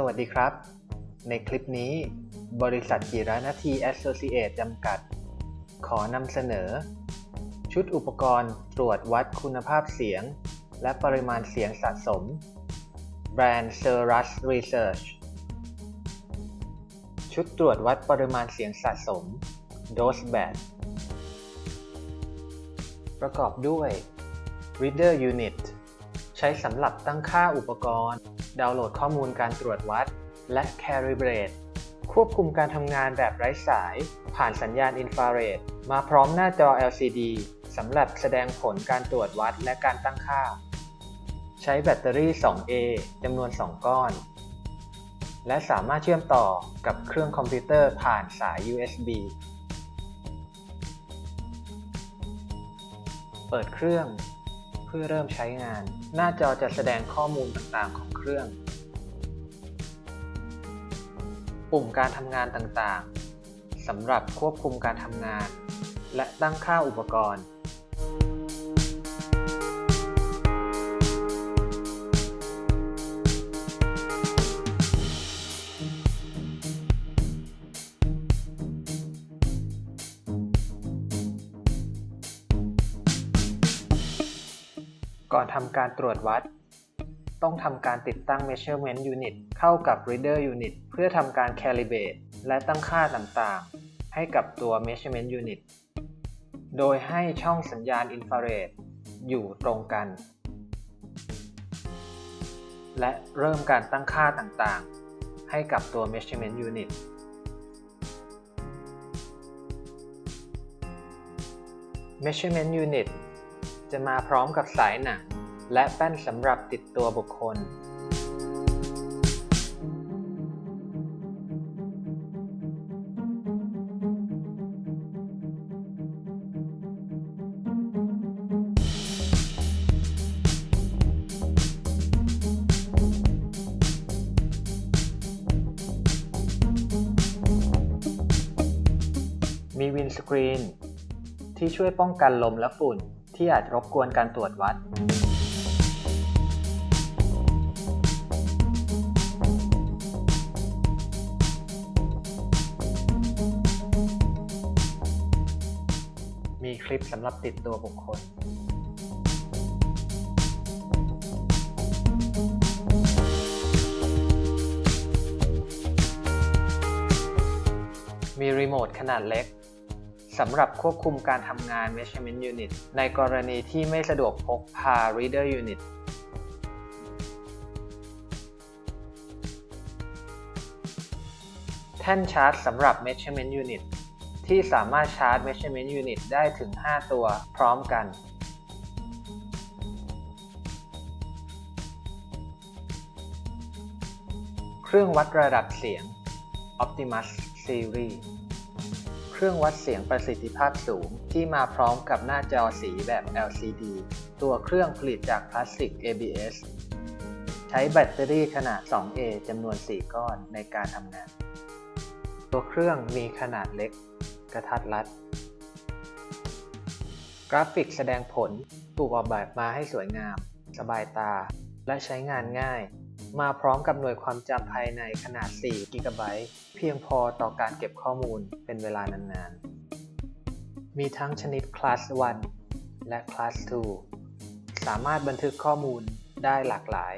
สวัสดีครับ ในคลิปนี้ บริษัทจิรานาที Associate จำกัด ขอนำเสนอ ชุดอุปกรณ์ตรวจวัดคุณภาพเสียง และปริมาณเสียงสะสม แบรนด์ s e r u s Research ชุดตรวจวัดปริมาณเสียงสะสม Dose Band ประกอบด้วย Reader Unit ใช้สำหรับตั้งค่าอุปกรณ์ ดาวน์โหลดข้อมูลการตรวจวัด และ Calibrate ควบคุมการทำงานแบบไร้สาย ผ่านสัญญาณอินฟราเรดมาพร้อมหน้าจอ LCD สำหรับแสดงผลการตรวจวัดและการตั้งค่า ใช้แบตเตอรี่ 2A จำนวน 2 ก้อน และสามารถเชื่อมต่อกับเครื่องคอมพิวเตอร์ผ่านสาย USB เปิดเครื่อง เพื่อเริ่มใช้งาน หน้าจอจะแสดงข้อมูลต่างๆของเครื่อง ปุ่มการทำงานต่างๆสำหรับควบคุมการทำงาน และตั้งค่าอุปกรณ์ ก่อนทำการตรวจวัด ต้องทำการติดตั้ง Measurement Unit เข้ากับ Reader Unit เพื่อทำการ Calibrate และตั้งค่าต่างๆ ให้กับตัว Measurement Unit โดยให้ช่องสัญญาณอินฟราเรดอยู่ตรงกัน และเริ่มการตั้งค่าต่างๆ ให้กับตัว Measurement Unit Measurement Unit จะมาพร้อมกับสายหนังและแป้นสำหรับติดตัวบุคคล มีวินสกรีนที่ช่วยป้องกันลมและฝุ่น ที่อาจรบกวนการตรวจวัดมีคลิปสำหรับติดตัวบุคคล มีรีโมทขนาดเล็ก สำหรับควบคุมการทำงาน Measurement Unit ในกรณีที่ไม่สะดวกพกพา Reader Unit แท่นชาร์จสำหรับ Measurement Unit ที่สามารถชาร์จ Measurement Unit ได้ถึง 5 ตัวพร้อมกัน เครื่องวัดระดับเสียง Optimus Series เครื่องวัดเสียงประสิทธิภาพสูง ที่มาพร้อมกับหน้าจอสีแบบ LCD ตัวเครื่องผลิตจากพลาสติก ABS ใช้แบตเตอรี่ขนาด 2A จำนวน 4 ก้อนในการทำงาน ตัวเครื่องมีขนาดเล็ก กระทัดรัด กราฟิกแสดงผลถูกออกแบบมาให้สวยงาม สบายตา และใช้งานง่าย มาพร้อมกับหน่วยความจำภายในขนาด4กิกะไบต์เพียงพอต่อการเก็บข้อมูลเป็นเวลานานๆ มีทั้งชนิด Class 1 และ Class 2 สามารถบันทึกข้อมูลได้หลากหลาย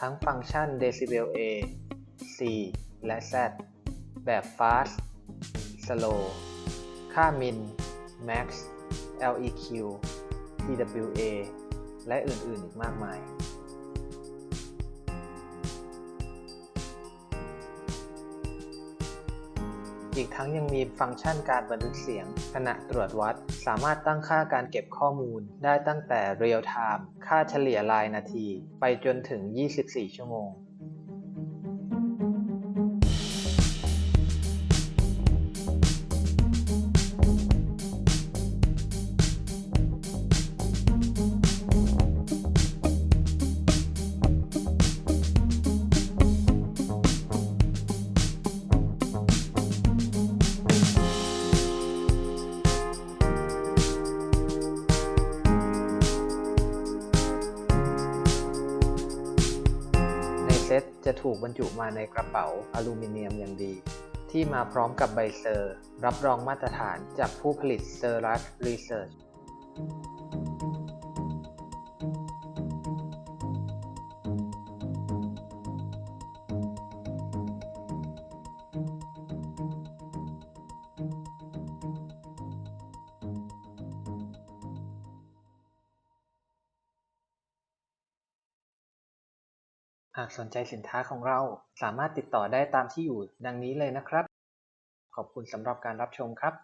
ทั้งฟังก์ชัน Decibel A C และ Z แบบ Fast Slow ค่า Min Max LEQ TWA และอื่นๆอีกมากมาย อีกทั้งยังมีฟังก์ชันการบันทึกเสียง ขณะตรวจวัด สามารถตั้งค่าการเก็บข้อมูล ได้ตั้งแต่เรียลไทม์ค่าเฉลี่ยรายนาที ไปจนถึง 24 ชั่วโมง เซ็ตจะถูกบรรจุมาในกระเป๋าอลูมิเนียมอย่างดี ที่มาพร้อมกับใบเซอร์ รับรองมาตรฐานจากผู้ผลิตเซอร์รัสรีเสิร์ช หากสนใจสินค้าของเราสามารถติดต่อได้ตามที่อยู่ดังนี้เลยนะครับ ขอบคุณสำหรับการรับชมครับ